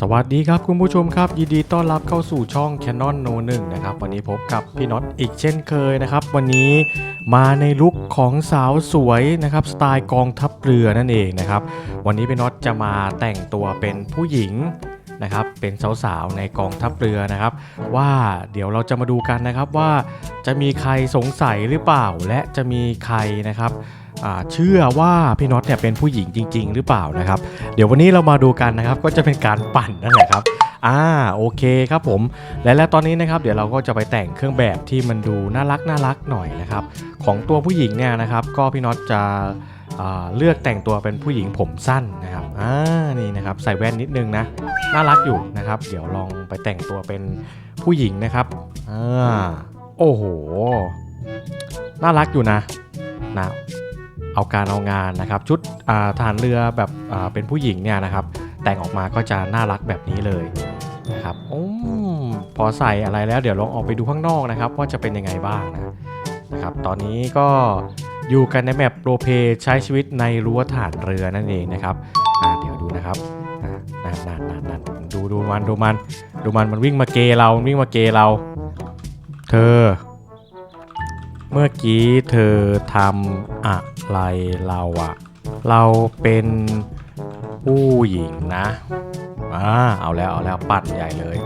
สวัสดีครับคุณผู้ชมครับ ยินดีต้อนรับเข้าสู่ช่อง Canon No 1นะครับวันนี้พบกับพี่น็อตอีกเช่นเคยนะครับ วันนี้มาในลุคของสาวสวยนะครับสไตล์กองทัพเรือนั่นเองนะครับวันนี้พี่น็อตจะมาแต่งตัวเป็นผู้หญิงนะครับเป็นสาวๆในกองทัพเรือนะครับ ว่าเดี๋ยวเราจะมาดูกันนะครับว่าจะมีใครสงสัยหรือเปล่าและจะมีใครนะครับ เชื่อว่าพี่น็อตเนี่ยเป็นผู้หญิงจริง ๆ หรือเปล่านะครับ เดี๋ยววันนี้เรามาดูกันนะครับ ก็จะเป็นการปั่นนั่นแหละครับอ่าโอเคครับผมและแล้วตอนนี้นะครับ เดี๋ยวเราก็จะไปแต่งเครื่องแบบที่มันดูน่ารักน่ารักหน่อยนะครับ ของตัวผู้หญิงเนี่ยนะครับ ก็พี่น็อตจะเลือกแต่งตัวเป็นผู้หญิงผมสั้นนะครับอ่านี่นะครับใส่แว่นนิดนึงนะน่ารักอยู่นะครับ เดี๋ยวลองไปแต่งตัวเป็นผู้หญิงนะครับอ่าโอ้โหน่ารักอยู่นะนะ เอาการเอางานนะครับ ชุดอ่าทหารเรือแบบเป็นผู้หญิงเนี่ยนะครับ แต่งออกมาก็จะน่ารักแบบนี้เลยนะครับอมพอใส่อะไรแล้วเดี๋ยวลองออกไปดูข้างนอกนะครับ ว่าจะเป็นยังไงบ้างนะนะครับ ตอนนี้ก็อยู่กันในแมปโรเพย์ใช้ชีวิตในรั้วฐานเรือนั่นเองนะครับเดี๋ยวดูนะครับอ่านั่นนั่นนั่นนั่นดูดูมันดูมัน ดูมันมันวิ่งมาเกเรามันวิ่งมาเกเรา เธอ เมื่อกี้เธอทำอะไรเราอะเราเป็นผู้หญิงนะอ่าเอาแล้วเอาแล้วปั่นใหญ่เลย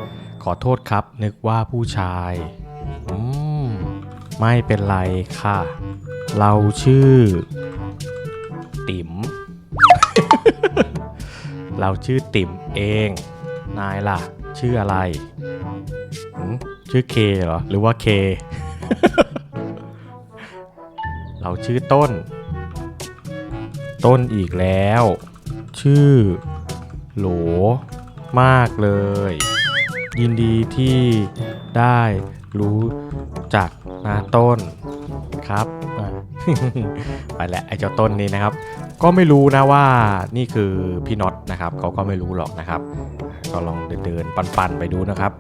ขอโทษครับนึกว่าผู้ชายอืมไม่เป็นไรค่ะ เราชื่อ ติ๋ม เราชื่อติ๋มเอง นายล่ะ ชื่ออะไรหืมชื่อเคเหรอ หรือว่าเค เราชื่อต้น ต้นอีกแล้ว ชื่อ โหล มากเลย ยินดีที่ได้รู้จักนาต้นครับไปแหละไอ้เจ้าต้นนี้นะครับ ก็ไม่รู้นะว่านี่คือพี่น็อตนะครับเขาก็ไม่รู้หรอกนะครับ ก็ลองเดินๆปั่นๆไปดูนะครับ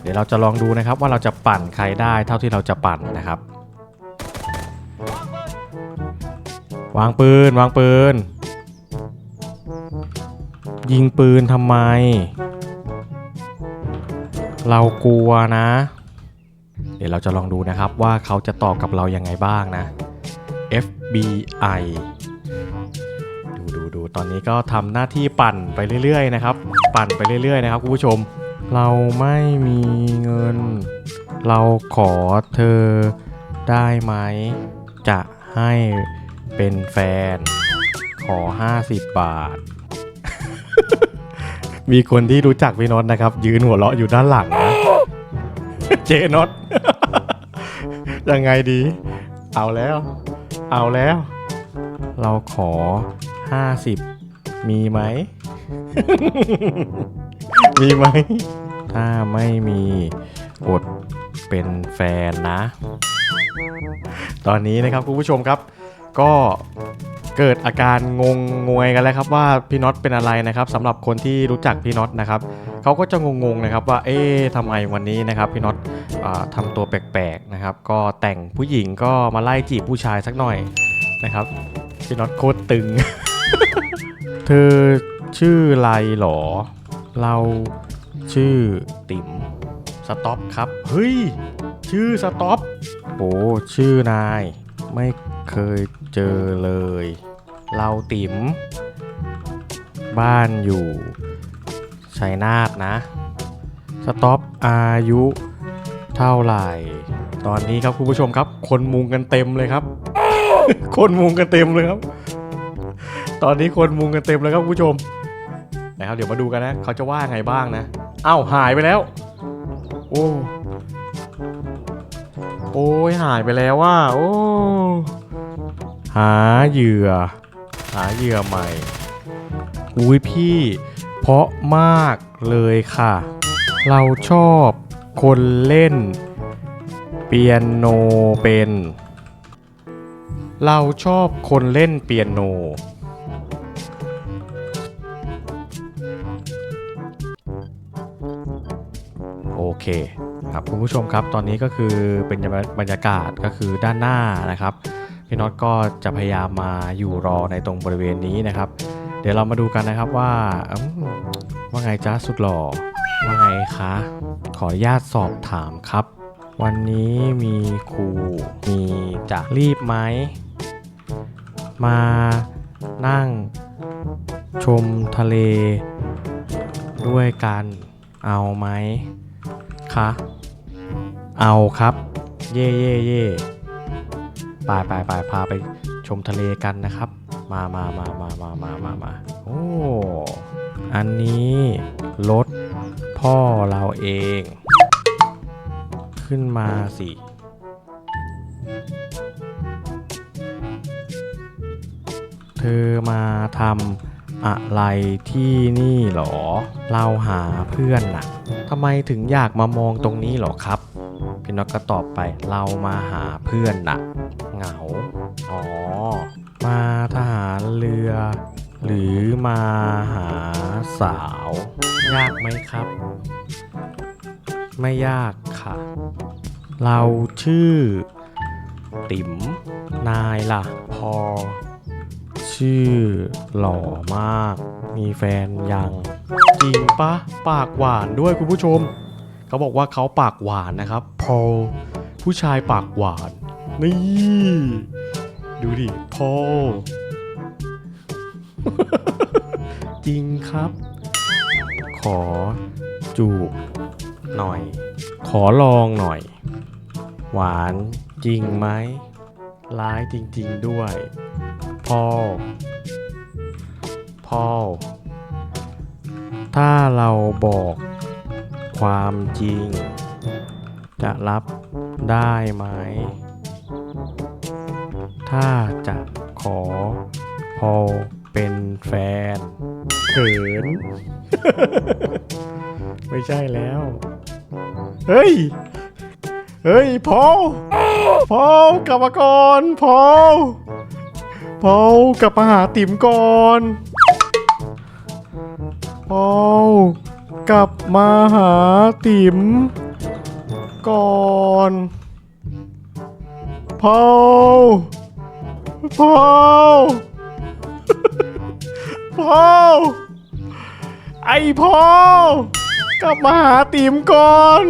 เดี๋ยวเราจะลองดูนะครับว่าเราจะปั่นใครได้เท่าที่เราจะปั่นนะครับ วางปืน วางปืน ยิงปืนทำไม เรากลัวนะ เดี๋ยวเราจะลองดูนะครับว่าเขาจะตอบกับเรายังไงบ้างนะ FBI ดูดูดูตอนนี้ก็ทำหน้าที่ปั่นไปเรื่อยๆนะครับ ปั่นไปเรื่อยๆนะครับคุณผู้ชม เราไม่มีเงิน เราขอเธอได้ไหม จะให้ เป็นแฟน ขอ 50 บาท มีคนที่รู้จักพี่น็อตนะครับ ยืนหัวเราะอยู่ด้านหลังนะ เจน็อต ยังไงดี เอาแล้ว เอาแล้ว เราขอ 50 มีไหม มีไหม ถ้าไม่มีอดเป็นแฟนนะ ตอนนี้นะครับคุณผู้ชมครับ ก็เกิดอาการงงงวยกันแล้วครับว่าพี่น็อตเป็นอะไรนะครับสำหรับคนที่รู้จักพี่น็อตนะครับเขาก็จะงงๆนะครับว่าเอ๊ะทำไมวันนี้นะครับพี่น็อตอ่าทำตัวแปลกๆนะครับ ก็แต่งผู้หญิงก็มาไล่จีบผู้ชายสักหน่อยนะครับพี่น็อตโคตรตึง เธอชื่อไรหรอ เราชื่อติ๋มสต็อปครับ เฮ้ย ชื่อสต็อปโอ้ชื่อนาย ไม่เคยเจอเลย เราติ๋ม บ้านอยู่ชัยนาทนะ สต็อปอายุเท่าไหร่ ตอนนี้ครับคุณผู้ชมครับ คนมุงกันเต็มเลยครับ คนมุงกันเต็มเลยครับ ตอนนี้คนมุงกันเต็มเลยครับคุณผู้ชมนะครับเดี๋ยวมาดูกันนะ เขาจะว่าไงบ้างนะเอ้าหายไปแล้ว โอ้ โอ้ยหายไปแล้วว่าโอ้หาเหยื่อ หาเหยื่อใหม่ อุ้ยพี่ เพราะมากเลยค่ะ เราชอบคนเล่น เปียโนเป็น เราชอบคนเล่นเปียโน โอเค ครับคุณผู้ชมครับตอนนี้ก็คือเป็นบรรยากาศก็คือด้านหน้านะครับ พี่น็อตก็จะพยายามมาอยู่รอในตรงบริเวณนี้นะครับ เดี๋ยวเรามาดูกันนะครับว่าว่าไงจ้าสุดหล่อว่าไงคะขออนุญาตสอบถามครับ วันนี้มีครูมีจะรีบไหมมานั่งชมทะเลด้วยกันเอาไหมคะ เอาครับ เย่เย่เย่ไปไปไปพาไปชมทะเลกันนะครับ มามามามามามามามาโอ้อันนี้รถพ่อเราเอง ขึ้นมาสิเธอมาทำอะไรที่นี่หรอ เราหาเพื่อนน่ะทำไมถึงอยากมามองตรงนี้หรอครับ พี่น็อตก็ตอบไป เรามาหาเพื่อนนะเหงา อ๋อ มาทหารเรือ หรือมาหาสาว ยากไหมครับ ไม่ยากค่ะ เราชื่อ ติ๋ม นายล่ะ พอ ชื่อหล่อมาก มีแฟนยัง จริงปะ ปากหวานด้วยคุณผู้ชม เขาบอกว่าเขาปากหวานนะครับพอผู้ชายปากหวาน นี่ ดูดิพอจริงครับ ขอจูบหน่อย ขอลองหน่อย หวานจริงไหมร้ายจริง ๆด้วยพอลพอถ้าเราบอก ความจริง จะรับได้ไหม ถ้าจะขอพอเป็นแฟนเขิน ไม่ใช่แล้ว เฮ้ย เฮ้ยพอลพอลกลับมาก่อนพอลพอลกลับมาหาติ๋มก่อนพอล กลับมาหาติ๋มก่อนพอลพอลพอลไอพอลกลับมาหาติ๋มก่อน